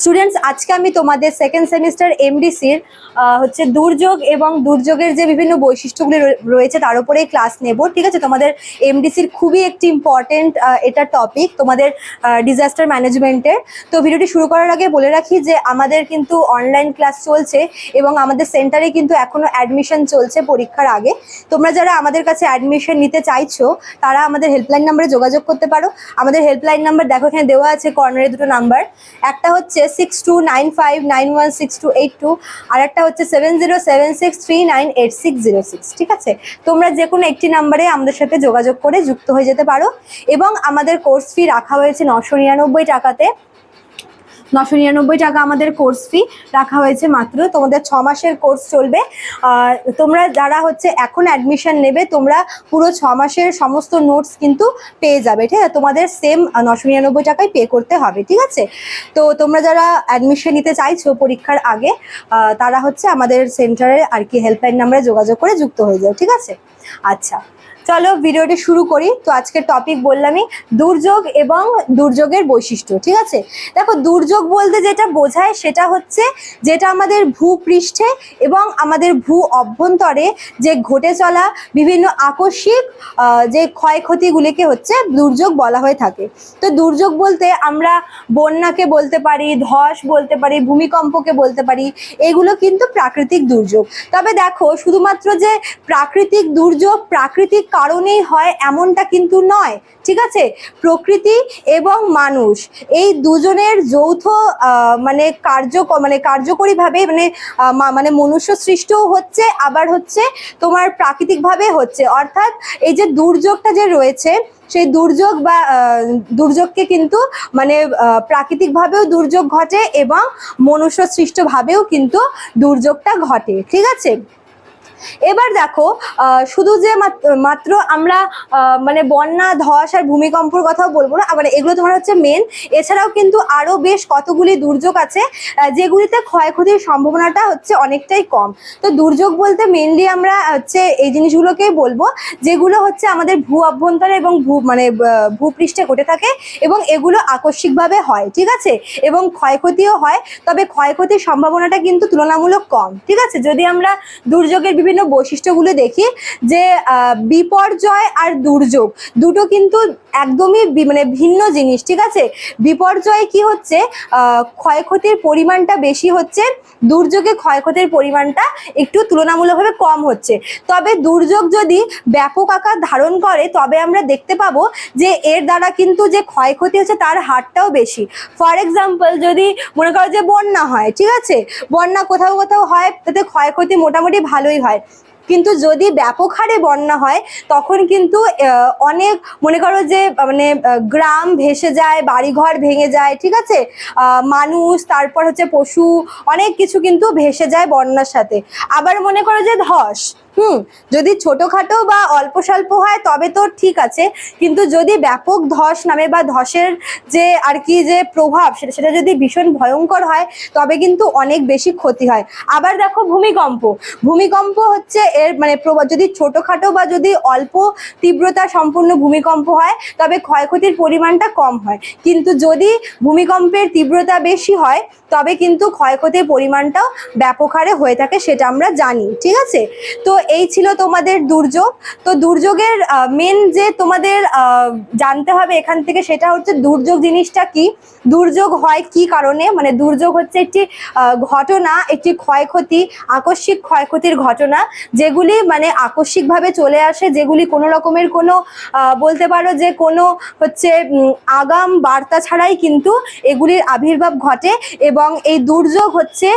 students আজকে আমি তোমাদের সেকেন্ড সেমিস্টার এমডিসির হচ্ছে দুর্যোগ এবং দুর্যোগের যে বিভিন্ন বৈশিষ্ট্যগুলি রয়ে- রয়েছে তার উপরেই ক্লাস নেব, ঠিক আছে? তোমাদের এমডিসির খুবই একটি ইম্পর্টেন্ট এটা টপিক তোমাদের ডিজাস্টার ম্যানেজমেন্টের তো ভিডিওটি শুরু করার আগে বলে রাখি যে আমাদের কিন্তু অনলাইন ক্লাস চলছে এবং আমাদের সেন্টারে কিন্তু এখনও অ্যাডমিশন চলছে পরীক্ষার আগে। তোমরা যারা আমাদের কাছে অ্যাডমিশন নিতে চাইছো, তারা আমাদের হেল্পলাইন নাম্বারে যোগাযোগ করতে পারো। আমাদের হেল্পলাইন নাম্বার দেখো এখানে দেওয়া আছে কর্নারে দুটো নাম্বার একটা হচ্ছে six two nine five nine one six two eight two আর একটা হচ্ছে seven zero seven six three nine eight six zero six ঠিক আছে? তোমরা যে কোনো একটি নাম্বারে আমাদের সাথে যোগাযোগ করে যুক্ত হয়ে যেতে পারো। এবং আমাদের কোর্স ফি রাখা হয়েছে নশো নিরানব্বই টাকাতে। নশো নিরানব্বই টাকা আমাদের কোর্স ফি রাখা হয়েছে মাত্র। তোমাদের ছ মাসের কোর্স চলবে। তোমরা যারা হচ্ছে এখন অ্যাডমিশন নেবে, তোমরা পুরো ছ মাসের সমস্ত নোটস কিন্তু পেয়ে যাবে, ঠিক আছে? তোমাদের সেম নশো নিরানব্বই টাকায় পে করতে হবে, ঠিক আছে? তো তোমরা যারা অ্যাডমিশন নিতে চাইছো পরীক্ষার আগে তারা হচ্ছে আমাদের সেন্টারে আর কি হেল্পলাইন নাম্বারে যোগাযোগ করে যুক্ত হয়ে যাও, ঠিক আছে? আচ্ছা। চলো ভিডিওটি শুরু করি। তো আজকের টপিক বললামই, দুর্যোগ এবং দুর্যোগের বৈশিষ্ট্য, ঠিক আছে? দেখো, দুর্যোগ বলতে যেটা বোঝায় সেটা হচ্ছে যেটা আমাদের ভূপৃষ্ঠে এবং আমাদের ভূ অভ্যন্তরে যে ঘটে চলা বিভিন্ন আকস্মিক যে ক্ষয়ক্ষতিগুলিকে হচ্ছে দুর্যোগ বলা হয়ে থাকে। তো দুর্যোগ বলতে আমরা বন্যাকে বলতে পারি, ধস বলতে পারি, ভূমিকম্পকে বলতে পারি, এগুলো কিন্তু প্রাকৃতিক দুর্যোগ। তবে দেখো, শুধুমাত্র যে প্রাকৃতিক দুর্যোগ, প্রাকৃতিক কারণেই হয় এমনটা কিন্তু নয়, ঠিক আছে? প্রকৃতি এবং মানুষ, এই দুজনের যৌথ মানে কার্য মানে কার্যকরীভাবে মানে মানে মনুষ্য সৃষ্টও হচ্ছে, আবার হচ্ছে তোমার প্রাকৃতিকভাবে হচ্ছে। অর্থাৎ এই যে দুর্যোগটা যে রয়েছে, সেই দুর্যোগ বা দুর্যোগকে কিন্তু মানে প্রাকৃতিকভাবেও দুর্যোগ ঘটে এবং মনুষ্য সৃষ্টভাবেও কিন্তু দুর্যোগটা ঘটে, ঠিক আছে? এবার দেখো শুধু যে মাত্র আমরা মানে বন্যা, ধস আর ভূমিকম্পর কথাও বলব না মানে এগুলো তোমার হচ্ছে মেন এছাড়াও কিন্তু আরও বেশ কতগুলি দুর্যোগ আছে যেগুলিতে ক্ষয়ক্ষতির সম্ভাবনাটা হচ্ছে অনেকটাই কম। তো দুর্যোগ বলতে মেনলি আমরা হচ্ছে এই জিনিসগুলোকেই বলব, যেগুলো হচ্ছে আমাদের ভূ অভ্যন্তরে এবং ভূ মানে ভূপৃষ্ঠে ঘটে থাকে এবং এগুলো আকস্মিকভাবে হয়, ঠিক আছে? এবং ক্ষয়ক্ষতিও হয়, তবে ক্ষয়ক্ষতির সম্ভাবনাটা কিন্তু তুলনামূলক কম, ঠিক আছে? যদি আমরা দুর্যোগের বিভিন্ন বৈশিষ্ট্যগুলো দেখি যে বিপর্যয় আর দুর্যোগ দুটো কিন্তু একদমই মানে ভিন্ন জিনিস, ঠিক আছে? বিপর্যয় কি হচ্ছে? ক্ষয়ক্ষতির পরিমাণটা বেশি হচ্ছে, দুর্যোগে ক্ষয়ক্ষতির পরিমাণটা একটু তুলনামূলকভাবে কম হচ্ছে। তবে দুর্যোগ যদি ব্যাপক আকার ধারণ করে, তবে আমরা দেখতে পাবো যে, এর দ্বারা কিন্তু যে ক্ষয়ক্ষতি হচ্ছে, তার হারটাও বেশি। ফর এক্সাম্পল যদি মনে করো যে, বন্যা হয়, ঠিক আছে? বন্যা কোথাও কোথাও হয়, তাতে ক্ষয়ক্ষতি মোটামুটি ভালোই হয়। কিন্তু যদি ব্যাপক হারে বন্যা হয়, তখন কিন্তু অনেক, মনে করো যে মানে গ্রাম ভেসে যায়, বাড়িঘর ভেঙে যায়, ঠিক আছে? মানুষ, তারপর হচ্ছে পশু, অনেক কিছু কিন্তু ভেসে যায় বন্যার সাথে। আবার মনে করো যে ধস হুম, যদি ছোটখাটো বা অল্প স্বল্প হয়, তবে তো ঠিক আছে। কিন্তু যদি ব্যাপক ধস নামে বা ধসের যে আর কি যে প্রভাব, সেটা সেটা যদি ভীষণ ভয়ঙ্কর হয়, তবে কিন্তু অনেক বেশি ক্ষতি হয়। আবার দেখো ভূমিকম্প। ভূমিকম্প হচ্ছে এর মানে যদি ছোটখাটো বা যদি অল্প তীব্রতা সম্পূর্ণ ভূমিকম্প হয়, তবে ক্ষয়ক্ষতির পরিমাণটা কম হয়। কিন্তু যদি ভূমিকম্পের তীব্রতা বেশি হয়, তবে কিন্তু ক্ষয়ক্ষতির পরিমাণটাও ব্যাপক হারে হয়ে থাকে, সেটা আমরা জানি। ঠিক আছে? তো এই ছিল তোমাদের দুর্যোগ। তো দুর্যোগের মেন যে তোমাদের জানতে হবে এখান থেকে সেটা হচ্ছে দুর্যোগ জিনিসটা কি? দুর্যোগ হয় কি কারণে? মানে দুর্যোগ হচ্ছে একটি ঘটনা, একটি ক্ষয়ক্ষতি, আকস্মিক ক্ষয়ক্ষতির ঘটনা, যেগুলি মানে আকস্মিকভাবে চলে আসে, যেগুলি কোনো রকমের কোনো বলতে পারো যে কোনো হচ্ছে আগাম বার্তা ছাড়াই কিন্তু এগুলির আবির্ভাব ঘটে এবং এই দুর্যোগ হচ্ছে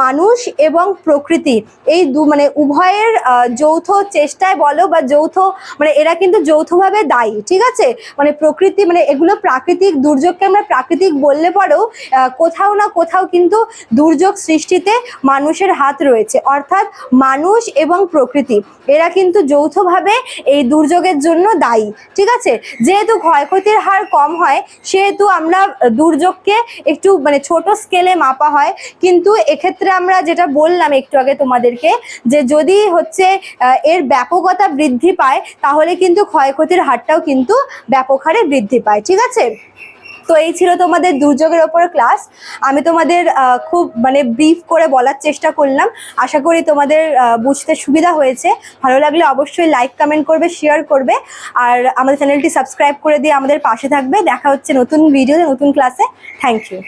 মানুষ এবং প্রকৃতি। এই দু মানে উভয়ের যৌথ চেষ্টায় বলো বা যৌথ মানে এরা কিন্তু যৌথভাবে দায়ী, ঠিক আছে? মানে প্রকৃতি মানে এগুলো প্রাকৃতিক দুর্যোগকে আমরা প্রাকৃতিক বললে পরেও কোথাও না কোথাও কিন্তু দুর্যোগ সৃষ্টিতে মানুষের হাত রয়েছে। অর্থাৎ মানুষ এবং প্রকৃতি, এরা কিন্তু যৌথভাবে এই দুর্যোগের জন্য দায়ী, ঠিক আছে? যেহেতু ক্ষয়ক্ষতির হার কম হয়, সেহেতু আমরা দুর্যোগকে একটু মানে ছোট স্কেলে মাপা হয়। কিন্তু এক্ষেত্রে আমরা যেটা বললাম একটু আগে তোমাদেরকে, যে যদি হচ্ছে আহ, এর ব্যাপকতা বৃদ্ধি পায় তাহলে কিন্তু ক্ষয়ক্ষতির হারটাও কিন্তু ব্যাপক হারে বৃদ্ধি পায় ঠিক আছে? তো এই ছিল তোমাদের দুর্যোগের ওপর ক্লাস। আমি তোমাদের খুব মানে ব্রিফ করে বলার চেষ্টা করলাম। আশা করি তোমাদের বুঝতে সুবিধা হয়েছে। ভালো লাগলে অবশ্যই লাইক কমেন্ট করবে শেয়ার করবে। আর আমাদের চ্যানেলটি সাবস্ক্রাইব করে দিয়ে আমাদের পাশে থাকবে। দেখা হচ্ছে নতুন ভিডিওতে নতুন ক্লাসে থ্যাংক ইউ